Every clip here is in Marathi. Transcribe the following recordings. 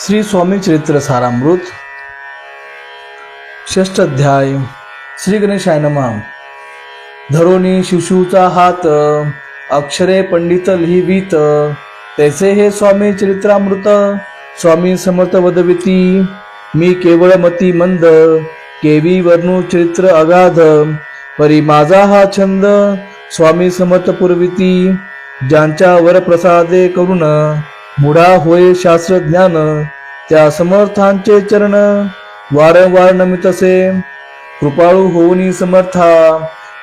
श्री स्वामी चरित्र सारामृत षष्ठ अध्याय श्री गणेशाय नमा। धरोनी शिशूचा हात अक्षरे पंडित लिहिवीत। त्याचे हे स्वामी चरित्रामृत स्वामी समर्थ वदविती। मी केवळ मती मंद केवी वर्णू चरित्र अगाध। परी माझा हा छंद स्वामी समर्थ पुरविती। ज्यांच्या वरप्रसादे करुण मुडा होय शास्त्रज्ञान त्या समर्थांचे चरण. वारंवार नमितसे कृपाळू होऊनी समर्था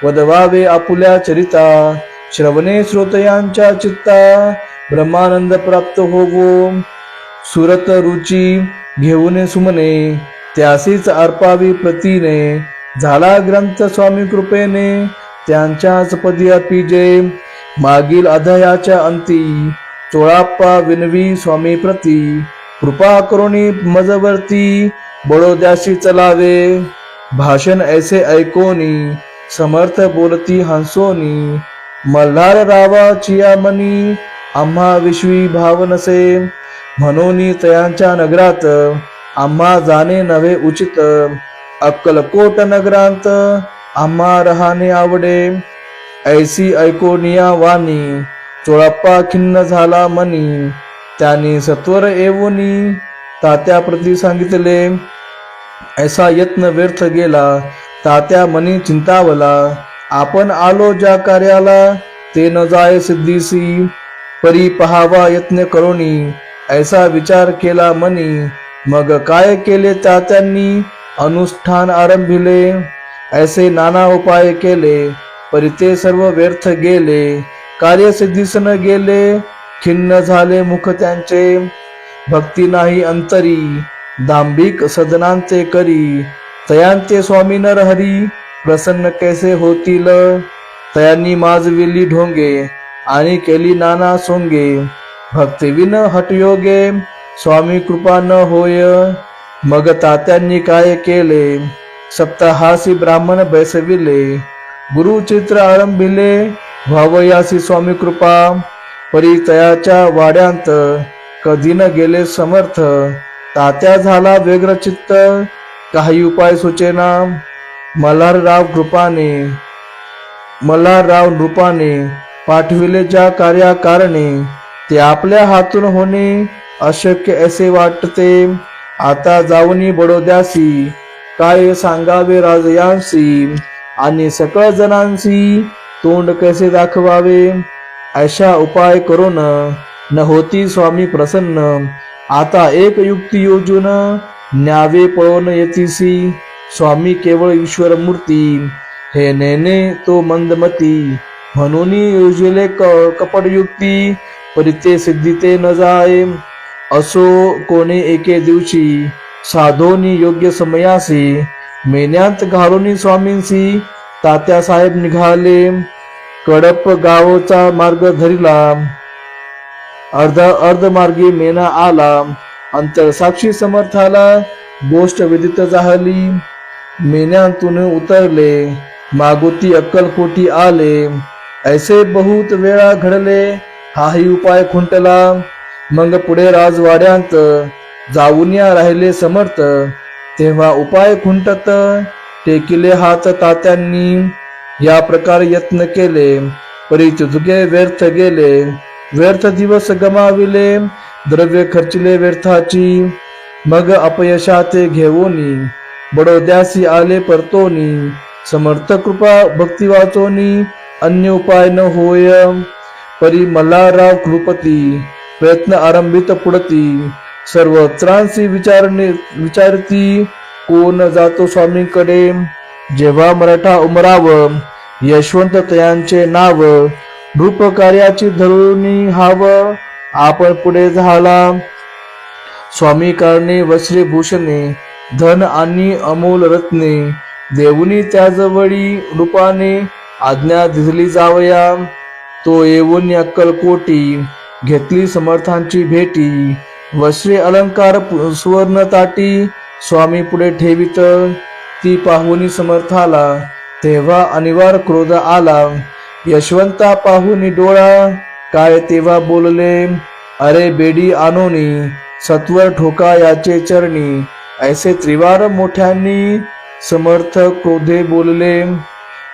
वदवावे आपुल्या चरिता. श्रवणे श्रोतयांच्या चित्ता ब्रह्मानंद प्राप्त होवो. सुरत रुची घेऊन सुमने त्यासीच अर्पावी प्रतीने. झाला ग्रंथ स्वामी कृपेने त्यांच्याच पदी अर्पिजे मागील अध्यायाच्या अंती चोळाप्पा विनवी स्वामी प्रती कृपा करुणी मजवर्ती बडोद्याशी चलावे. भाषण ऐसे ऐकोनी समर्थ बोलती हंसोनी मल्हार रावा चिया मनी आम्हा विश्वी भाव नसे म्हणून तयांच्या नगरात आम्हा जाणे नव्हे उचित. अक्कलकोट नगरांत आम्हा रहाणे आवडे. ऐसी ऐकोनिया वाणी चोळाप्पा खिन्न झाला मनी. त्याने सत्वर येऊनी. तात्या प्रती सांगितले ऐसा यत्न व्यर्थ गेला. तात्या मनी चिंतावला. आपण आलो ज्या कार्याला ते न जाय सिद्धीसी. परी पहावा यत्न करोनी. ऐसा विचार केला मनी. मग काय केले तात्यांनी? अनुष्ठान आरंभिले. ऐसे नाना उपाय केले. परी ते सर्व व्यर्थ गेले. कार्यसिद्धीस न गेले खिन्न झाले मुख त्यांचे. भक्ती नाही अंतरी दांभिक सदनांचे करी. तयांचे स्वामी नरहरी प्रसन्न कैसे होतील? तयांनी माजविली ढोंगे आणि केली नाना सोंगे. भक्तिविन हटयोगे स्वामी कृपा न होय. मग तात्यांनी काय केले? सप्ताहासी ब्राह्मण बैसविले गुरुचित्र आरंभिले व्हावयासी स्वामी कृपा परिचयाच्या वाड्यांत कधी न गेले समर्थ तात्या झाला व्यग्रचित्त काही उपाय सुचेना. मल्हारराव कृपाने मल्हारराव नृपाने पाठविले ज्या कार्याकारणे ते आपल्या हातून होणे अशक्य असे वाटते. आता जाऊनी बडोद्यासी काय सांगावे राजयांशी आणि सकळ जणांशी तोंड कसे दाखवावे? अशा उपाय करून न। होती स्वामी प्रसन्न। आता एक युक्ती योजून न्यावे पळवून येतीसी। स्वामी केवळ ईश्वर मूर्ती। हे नेने तो मंदमती। म्हणून योजले कपट युक्ती। परिते सिद्धिते न जाय। असो कोणे एके दिवशी। साधोनी योग्य समयासी। मेन्यात घालूनी स्वामींशी तात्यासाहेब निघाले. कडप गावचा मार्ग धरिला. अर्ध अर्धमार्गी मेना आला. अंतर साक्षी समर्थाला गोष्ट विदित झाली. मेन्यातून उतरले. मागोती अक्कलकोटी आले. ऐसे बहुत वेळा घडले. हाही उपाय खुंटला. मग पुढे राजवाड्यांत जाऊन या राहिले समर्थ. तेव्हा उपाय खुंटत टेकिले हात तात्यांनी या प्रकारे यत्न केले. परिचुके व्यर्थ गेले. व्यर्थ दिवस गमाविले. द्रव्य खर्चिले व्यर्थाची. मग अपयशाते घेऊनी बडोद्यासी आले परतोनी. समर्थ कृपा भक्ती वाचोनी. अन्य उपाय न होय. परी मल्हारराव कृपती प्रयत्न आरंभित पुढती. सर्वत्रांसी विचारणे विचारती. कोण जातो स्वामींकडे? जेव्हा मराठा उमराव यशवंत तयांचे नाव रूपकार्याची धरुणी हाव आपण पुढे झाला. स्वामी कारणे वस्त्रे भूषणे धन आणि अमोल रत्ने देऊनी त्याजवळी रूपाने आज्ञा दिली जावया. तो येऊन अक्कलकोटी घेतली समर्थांची भेटी वस्त्रे अलंकार सुवर्ण ताटी स्वामी पुढे ठेवित ती पाहुनी समर्थाला तेव्हा अनिवार्य क्रोध आला. यशवंता पाहुनी डोळा काय तेव्हा बोलले? अरे बेडी आनोनी सत्वर ठोका याचे चरणी. ऐसे त्रिवार मोठ्यांनी समर्थ क्रोधे बोलले.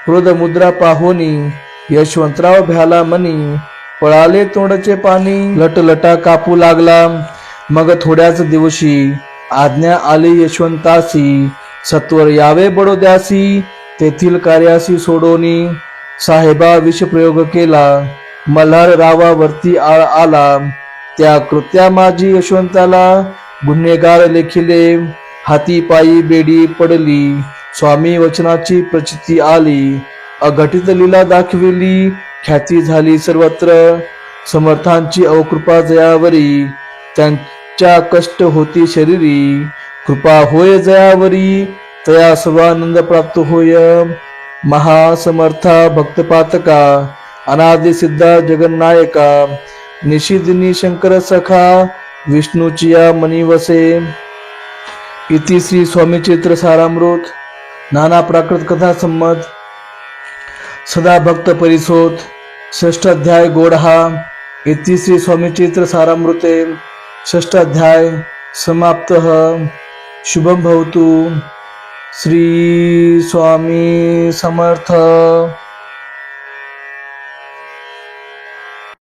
क्रोध मुद्रा पाहोनी यशवंतराव भ्याला मनी. पळाले तोंडचे पाणी लटलटा कापू लागला. मग थोड्याच दिवशी आज्ञा आली यशवंतासी सत्वर यावे बडोद्यासी तेथील कार्यासी सोडोनी. साहेबा विषप्रयोग केला. मल्हार रावावरती आळ आला. त्या कृत्या माझी यशवंताला गुन्हेगार लेखिले. हाती पायी बेडी पडली. स्वामी वचनाची प्रचिती आली. अघटित लीला दाखविली. ख्याती झाली सर्वत्र. समर्थांची अवकृपा जयावरी. च्या कष्ट होती शरीरी. कृपा होय जयावरी तया सर्वानंद प्राप्त होय. महासमर्था भक्तपातका अनादि सिद्धा जगन्नायका निशिदिनी शंकर सखा विष्णूची मनी वसे इति श्री स्वामी चित्र सारामृत नाना प्राकृत कथा संमत सदा भक्त परिसोत षष्ठ अध्याय गोडहा. इति श्री स्वामी चित्र सारामृते. षष्ठाध्याय समाप्त। शुभम भवतु। श्री स्वामी समर्थ।